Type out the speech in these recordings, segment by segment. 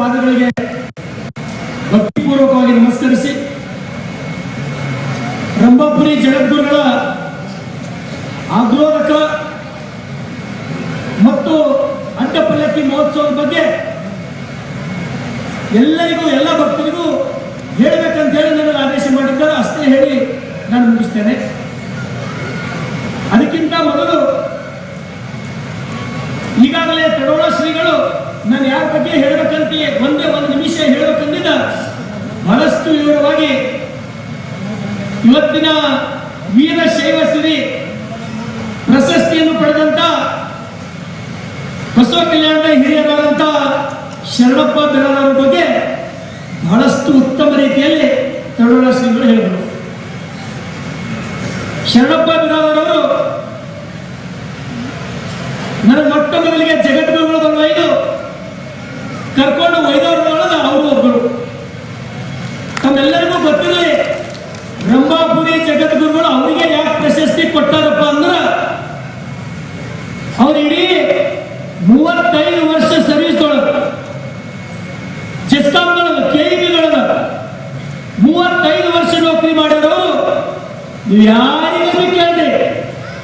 ಪಾದಗಳಿಗೆ ಭಕ್ತಿಪೂರ್ವಕವಾಗಿ ನಮಸ್ಕರಿಸಿ ರಂಭಾಪುರಿ ಜಗದ್ಗುರುಗಳ ಆಗ್ರೋಧಕ ಮತ್ತು ಅಡ್ಡಪಲ್ಲಕ್ಕಿ ಮಹೋತ್ಸವದ ಬಗ್ಗೆ ಎಲ್ಲರಿಗೂ, ಎಲ್ಲ ಭಕ್ತರಿಗೂ ಹೇಳಬೇಕಂತ ಹೇಳಿ ನನಗೆ ಆದೇಶ ಮಾಡಿದ್ದಾರೆ. ಅಷ್ಟೇ ಹೇಳಿ ನಾನು ಮುಗಿಸ್ತೇನೆ. ಅದಕ್ಕಿಂತ ಮೊದಲು ಬಗ್ಗೆ ಹೇಳಬೇಕಂತೆ, ಒಂದೇ ಒಂದು ನಿಮಿಷ ಹೇಳಬೇಕಂದಿದ್ದ ಬಹಳಷ್ಟು ವಿವರವಾಗಿ ಇವತ್ತಿನ ವೀರಶೈವ ಸಿರಿ ಪ್ರಶಸ್ತಿಯನ್ನು ಪಡೆದಂತ ಬಸವ ಕಲ್ಯಾಣದ ಹಿರಿಯರಾದಂಥ ಶರಣಪ್ಪ ಬಿರಾದವರ ಬಗ್ಗೆ ಬಹಳಷ್ಟು ಉತ್ತಮ ರೀತಿಯಲ್ಲಿ ತಡೋಳ ಶ್ರೀಗಳು ಹೇಳಿದರು. ಶರಣಪ್ಪ ಬಿರಾದರವರು ನನ್ನ ಮೊಟ್ಟ ಮೊದಲಿಗೆ ಜಗದ್ಗುರುಗಳು ಬಂದೊಯ್ದು ಕರ್ಕೊಂಡು ಒಯ್ದವ್ರೊಳಗೆ ಅವರು ಒಬ್ಬರು ತಮ್ಮೆಲ್ಲರಿಗೂ ಗೊತ್ತಿರಲಿ ರಂಭಾಪುರಿ ಜಗದ್ಗುರುಗಳು ಅವರಿಗೆ ಯಾಕೆ ಪ್ರಶಸ್ತಿ ಕೊಟ್ಟಾರಪ್ಪ ಅಂದ್ರೆ, ಅವ್ರು ಇಡೀ ಮೂವತ್ತೈದು ವರ್ಷ ಸರ್ವಿಸ್ ಒಳಗೆ ಚೆಸ್ಕಾಂಗಳದ ಕೆಇಬಿಗಳದ ಮೂವತ್ತೈದು ವರ್ಷ ನೌಕರಿ ಮಾಡಿದ್ರು ನೀವು ಯಾರಿಗೂ ಕೇಳಿ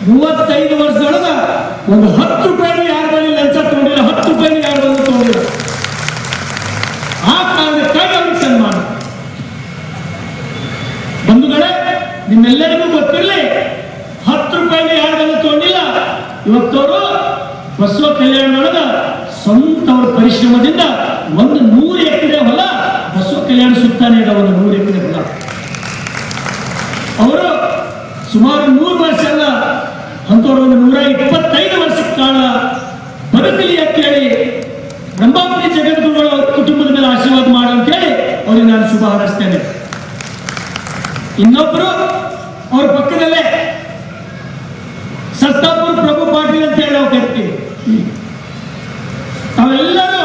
ಮೂವತ್ತೈದು ವರ್ಷದೊಳಗ ಒಂದು ಹತ್ತು ರೂಪಾಯಿ ಯಾರು ಬಳಿ ಲಂಚ ತಗೊಂಡಿಲ್ಲ, ಹತ್ತು ರೂಪಾಯಿ ಯಾರು ಬಂದು ತಗೊಂಡಿಲ್ಲ ಆ ಕಾರಣಕ್ಕಾಗಿ ಅವ್ರಿಗೆ ಸನ್ಮಾನ ಬಂಧುಗಳೇ ನಿಮ್ಮೆಲ್ಲರಿಗೂ ಗೊತ್ತಿರಲಿ ಹತ್ತು ರೂಪಾಯಿ ಯಾರ ಬಳಿ ತಗೊಂಡಿಲ್ಲ ಇವತ್ತವರು ಬಸವ ಕಲ್ಯಾಣದೊಳಗ ಸ್ವಂತ ಅವ್ರ ಪರಿಶ್ರಮದಿಂದ ಒಂದು ನೂರು ಎಕರೆ ಹೊಲ ಬಸವ ಕಲ್ಯಾಣ ಸುತ್ತಾನೆ ಇರೋ ಒಂದು ನೂರು ಎಕರೆ ಹೊಲ. ಅವರು ಸುಮಾರು ನೂರು ವರ್ಷ ಅಲ್ಲ ಅಂತವ್ರು ಒಂದು ನೂರ ಇಪ್ಪತ್ತೈದು ವರ್ಷ ಕಾಲ ಬದುಕಲಿ ಅಂತ ಹೇಳಿ ಬ್ರಹ್ಮಾಪುರಿ ಜಗದ್ಗುರುಗಳು ಕುಟುಂಬದ ಮೇಲೆ ಆಶೀರ್ವಾದ ಮಾಡು ಅಂತ ಹೇಳಿ ಅವ್ರಿಗೆ ನಾನು ಶುಭ ಹಾರೈಸ್ತೇನೆ. ಇನ್ನೊಬ್ರು ಅವ್ರ ಪಕ್ಕದಲ್ಲೇ ಸಸ್ತಾಪುರ್ ಪ್ರಭು ಪಾಟೀಲ್ ಅಂತ ಹೇಳಿ ನಾವು ಕರಿತೀವಿ. ತಾವೆಲ್ಲರೂ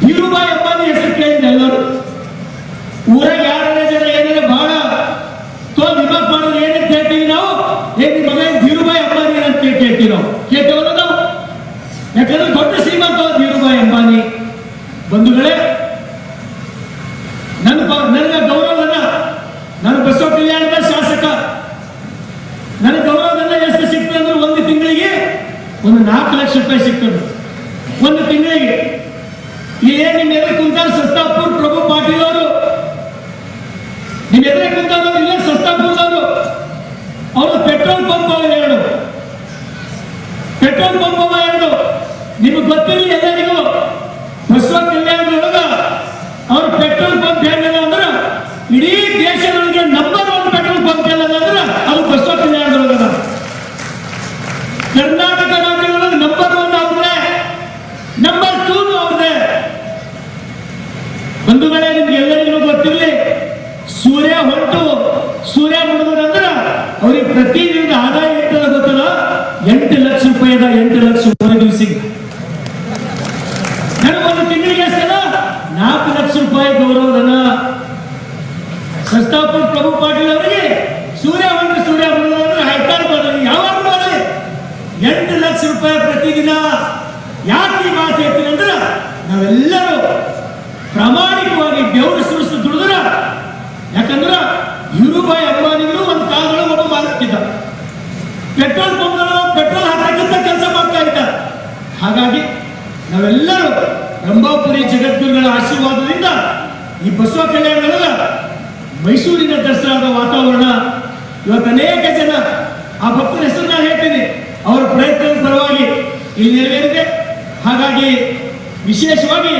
ಧೀರುಬಾಯಿ ಅಂಬಾನಿ ಹೆಸರು ಕೇಳಿದ್ರೆ ಎಲ್ಲರೂ. ಊರಾಗ ಯಾರನೇ ಜನ ಏನಾದ್ರೆ ಬಹಳ ತೋ ದಿಮಾಗ್ ಮಾಡೋದು ಏನಂತ ಕೇಳ್ತೀವಿ ನಾವು. ಏನ್ ಮಗ ಏನ್ ಧೀರುಬಾಯಿ ಅಂಬಾನಿ ಅಂತ ಕೇಳ್- ಕೇಳ್ತೀವಿ ನಾವು. ಕೇಳ್ತೇವಲ್ಲ ನಾವು? ಯಾಕಂದ್ರೆ ದೊಡ್ಡ ಶ್ರೀಮಂತ ಅವ ಧೀರುಬಾಯಿ ಅಂಬಾನಿ. ಬಂಧುಗಳೇ, ನನ್ನ ನನ್ನ ನನಗೆ ಗೌರವಧನ ನಾನು ಬಸವ ಕಲ್ಯಾಣದ ಶಾಸಕ ನನಗೆ ಗೌರವಧನ ಎಷ್ಟು ಸಿಗ್ತದೆ ಅಂದ್ರೆ ಒಂದು ತಿಂಗಳಿಗೆ ಒಂದು ನಾಲ್ಕು ಲಕ್ಷ ರೂಪಾಯಿ ಸಿಗ್ತದೆ ಒಂದು ತಿಂಗಳಿಗೆ. ಇಲ್ಲೇ ನಿಮ್ ಎದುರು ಕುಂತ ಸಸ್ತಾಪುರ್ ಪ್ರಭು ಪಾಟೀಲ್ ಅವರು? ನಿಮ್ ಎದುರು ಕುಂತವ್ರು ಇಲ್ಲೇ ಸಸ್ತಾಪುರದವರು? ಅವರು ಪೆಟ್ರೋಲ್ ಪಂಪ್ ಎರಡು ಪೆಟ್ರೋಲ್ ಪಂಪ್ ಎರಡು ನಿಮಗೆ ಗೊತ್ತಿರಲಿ ಎಲ್ಲರಿಗೂ ಬಸವ ಕಲ್ಯಾಣದೊಳಗ ಅವ್ರ ಪೆಟ್ರೋಲ್ ಪಂಪ್ ಹೆಂಗದ ಅಂದ್ರೆ ಇಡೀ ದೇಶದೊಳಗೆ ನಂಬರ್ ಒನ್ ಪೆಟ್ರೋಲ್ ಪಂಪ್ ಎಲ್ಲದ ಅಂದ್ರೆ ಅದು ಬಸವ ಕಲ್ಯಾಣದೊಳಗದ ಕರ್ನಾಟಕ ರಾಜ್ಯದೊಳಗೆ ನಂಬರ್ ಒನ್ ಅವ್ರದೇ ನಂಬರ್ ಟೂ ಅವ್ರದೇ ಬಂಧುಗಳೇ ನಿಮ್ಗೆ ಎಲ್ಲರಿಗೂ ಗೊತ್ತಿರಲಿ ಸೂರ್ಯ ಹೊರಟು ಸೂರ್ಯ ಮುಡಿದ್ರಂದ್ರ ಅವ್ರಿಗೆ ಪ್ರತಿ ದಿನದ ಆದಾಯ ಎಷ್ಟದ ಗೊತ್ತಲ್ಲ? ಎಂಟು ಲಕ್ಷ ರೂಪಾಯಿದ ಎಂಟು ಲಕ್ಷ ರೂಪಾಯಿ ದಿವಸಿಗೆ ನನಗೊಂದು ತಿಂಗಳಿಗೆ ಸಲ ನಾಲ್ಕು ಲಕ್ಷ ರೂಪಾಯಿ ಗೌರವಧನ. ಸಸ್ತಾಪುರ ಪ್ರಭು ಪಾಟೀಲ್ ಅವರಿಗೆ ಸೂರ್ಯ ಹೊಂಟು ಸೂರ್ಯ ಬಂದ್ರೆ ಹೈತಾರ್ ಬಂದ್ರೆ ಯಾವಾಗ ಬಂದ್ರೆ ಎಂಟು ಲಕ್ಷ ರೂಪಾಯಿ ಪ್ರತಿದಿನ. ಯಾಕೆ ಈ ಮಾತು ಹೇಳ್ತೀನಿ ಅಂದ್ರೆ ನಾವೆಲ್ಲರೂ ಪ್ರಾಮಾಣಿಕವಾಗಿ ಬೆವರು ಸುರಿಸಿ ದುಡಿದ್ರ, ಯಾಕಂದ್ರ ಪೆಟ್ರೋಲ್ ಪಂಪ್ಗಳು ಪೆಟ್ರೋಲ್ ಹಾಕಕ್ಕಿಂತ ಕೆಲಸ ಮಾಡ್ತಾ ಇದ್ದಾರೆ. ಹಾಗಾಗಿ ನಾವೆಲ್ಲರೂ ರಂಭಾಪುರಿ ಜಗದ್ಗುರುಗಳ ಆಶೀರ್ವಾದದಿಂದ ಈ ಬಸವ ಕಲ್ಯಾಣಗಳೆಲ್ಲ ಮೈಸೂರಿನ ದಸರಾದ ವಾತಾವರಣ. ಇವತ್ತು ಅನೇಕ ಜನ ಆ ಭಕ್ತರ ಹೆಸರು ನಾನು ಹೇಳ್ತೀನಿ. ಅವರ ಪ್ರಯತ್ನದ ಪರವಾಗಿ ಇಲ್ಲಿ ನೆರವೇರಿದೆ. ಹಾಗಾಗಿ ವಿಶೇಷವಾಗಿ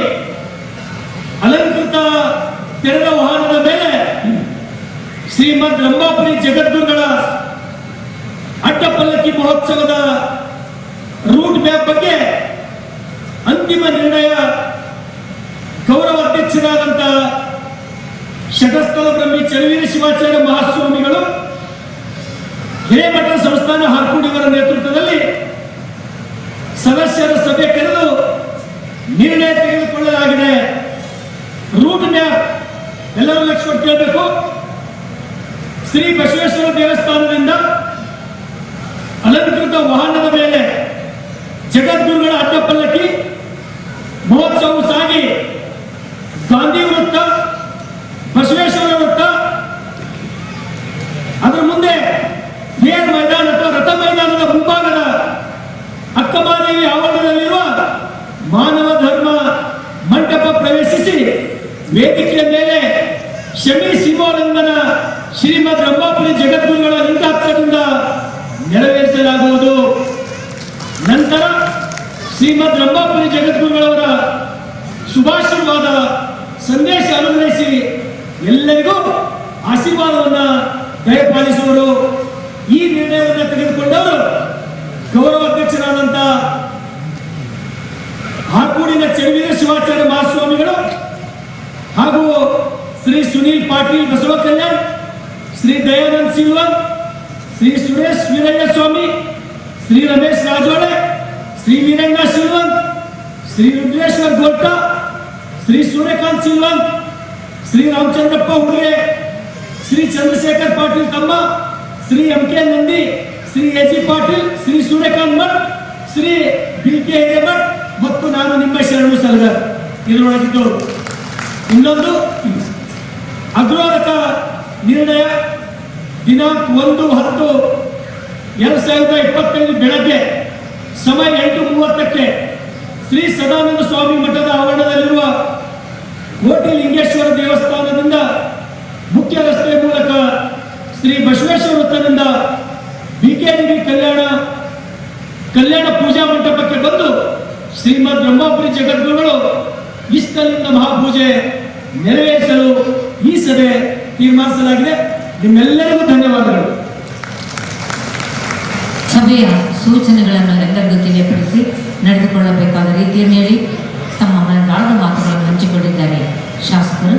ಅಲಂಕೃತ ತೆರೆದ ವಾಹನದ ಮೇಲೆ ಶ್ರೀಮದ್ ರಂಭಾಪುರಿ ಜಗದ್ಗುರುಗಳ ಅಡ್ಡಪಲ್ಲಕ್ಕಿ ಮಹೋತ್ಸವದ ರೂಟ್ ಮ್ಯಾಪ್ ಬಗ್ಗೆ ಅಂತಿಮ ನಿರ್ಣಯ ಗೌರವ ಅಧ್ಯಕ್ಷರಾದಂಥ ಶಟಸ್ಥಲ ಬ್ರಹ್ಮಿ ಚಳವೀರ ಶಿವಾಚಾರ್ಯ ಮಹಾಸ್ವಾಮಿಗಳು ಹಿರೇಮಠ ಸಂಸ್ಥಾನ ಹಾರ್ಕೂಡಿವರ ನೇತೃತ್ವದಲ್ಲಿ ಸದಸ್ಯರ ಸಭೆ ಕರೆದು ನಿರ್ಣಯ ತೆಗೆದುಕೊಳ್ಳಲಾಗಿದೆ. ರೂಟ್ ಮ್ಯಾಪ್ ಎಲ್ಲರೂ ಲಕ್ಷ್ಮಣ ಕೇಳಬೇಕು. ಶ್ರೀ ಬಸವೇಶ್ವರ ದೇವಸ್ಥಾನದಿಂದ ಬರುವಂತ ವಾಹನದ ಮೇಲೆ ಜಗದ್ಗುರುಗಳ ಅಡ್ಡಪಲ್ಲಕ್ಕಿ ಮಹೋತ್ಸವ ಸಾಗಿ ಗಾಂಧಿ ವೃತ್ತ, ಬಸವೇಶ್ವರ ವೃತ್ತ, ಅದರ ಮುಂದೆ ಏರ್ ಮೈದಾನ ಅಥವಾ ರಥ ಮೈದಾನದ ಮುಂಭಾಗದ ಅಕ್ಕಮಾದೇವಿ ಆವರಣದಲ್ಲಿರುವ ಮಾನವ ಧರ್ಮ ಮಂಟಪ ಪ್ರವೇಶಿಸಿ ವೇದಿಕೆಯ ಮೇಲೆ ಶಮಿ ಶಿವರಂಗನ ಶ್ರೀಮದ್ ರಂಭಾಪುರಿ ಜಗದ್ಗುರುಗಳ ಶ್ರೀಮದ್ ರಂಭಾಪುರಿ ಜಗದ್ಗುರುಗಳವರ ಶುಭಾಶೀರ್ವಾದ ಸಂದೇಶ ಅನುಗ್ರಹಿಸಿ ಎಲ್ಲರಿಗೂ ಆಶೀರ್ವಾದವನ್ನ ದಯಪಾಲಿಸುವರು. ಈ ನಿರ್ಣಯವನ್ನು ತೆಗೆದುಕೊಂಡವರು ಗೌರವ ಅಧ್ಯಕ್ಷರಾದಂತ ಆರ್ಕೂಡಿನ ಚೆನ್ನೀರ ಶಿವಾಚಾರ್ಯ ಮಹಾಸ್ವಾಮಿಗಳು ಹಾಗೂ ಶ್ರೀ ಸುನೀಲ್ ಪಾಟೀಲ್ ಬಸವ ಕಲ್ಯಾಣ್ ಶ್ರೀ ದಯಾನಂದ್ ಸಿಲ್ವನ್, ಶ್ರೀ ಸುರೇಶ್ ವೀರಯ್ಯ ಸ್ವಾಮಿ, ಶ್ರೀ ರಮೇಶ್ ರಾಜೋಳೆ ಶ್ರೀ ವೀರಣ್ಣ ಶಿಲ್ವಂತ್ ಶ್ರೀ ರುದ್ರೇಶ್ವರ್ ಗೋಟ ಶ್ರೀ ಸೂರ್ಯಕಾಂತ್ ಶಿಲ್ವಂತ್ ಶ್ರೀ ರಾಮಚಂದ್ರಪ್ಪ ಹುಡುಗೆ, ಶ್ರೀ ಚಂದ್ರಶೇಖರ್ ಪಾಟೀಲ್ ತಮ್ಮ, Shri M K Nandi, Shri A Patil, Shri Suryakant Bhat, Shri B K ಮತ್ತು ನಾನು ನಿಮ್ಮ ಶರಣು ಸಲಗರ್ ಇದರೊಳಗಿದ್ದು ಇನ್ನೊಂದು ಅಗ್ರೋರಕ ನಿರ್ಣಯ ದಿನಾಂಕ ಒಂದು ಹತ್ತು ಎರಡು ಸಾವಿರದ ಇಪ್ಪತ್ತೈದು ಬೆಳಗ್ಗೆ. ಸಮಯ ಎಂಟು ಮೂವತ್ತಕ್ಕೆ ಶ್ರೀ ಸದಾನಂದ ಸ್ವಾಮಿ ಮಠದ ಆವರಣದಲ್ಲಿರುವ ಕೋಟಿ ಲಿಂಗೇಶ್ವರ ದೇವಸ್ಥಾನದಿಂದ ಮುಖ್ಯ ರಸ್ತೆ ಮೂಲಕ ಶ್ರೀ ಬಸವೇಶ್ವರ ವೃತ್ತದಿಂದ ಬಿಕೆಡಿಬಿ ಕಲ್ಯಾಣ ಕಲ್ಯಾಣ ಪೂಜಾ ಮಂಟಪಕ್ಕೆ ಬಂದು ಶ್ರೀಮದ್ ಬ್ರಹ್ಮಪುರಿ ಜಗದ್ಗುರುಗಳು ಇಷ್ಟಲಿಂಗ ಮಹಾಪೂಜೆ ನೆರವೇರಿಸಲು ಈ ಸಭೆ ತೀರ್ಮಾನಿಸಲಾಗಿದೆ. ನಿಮ್ಮೆಲ್ಲರಿಗೂ ಧನ್ಯವಾದಗಳು. ಸಭೆಯ ಸೂಚನೆಗಳನ್ನು ಎಲ್ಲರಿಗೂ ತಿಳಿಯಪಡಿಸಿ ನಡೆದುಕೊಳ್ಳಬೇಕಾದ ರೀತಿಯಲ್ಲಿ ಹೇಳಿ ತಮ್ಮ ಮನದಾಳದ ಮಾತುಗಳನ್ನು ಹಂಚಿಕೊಂಡಿದ್ದಾರೆ. ಶಾಸಕರು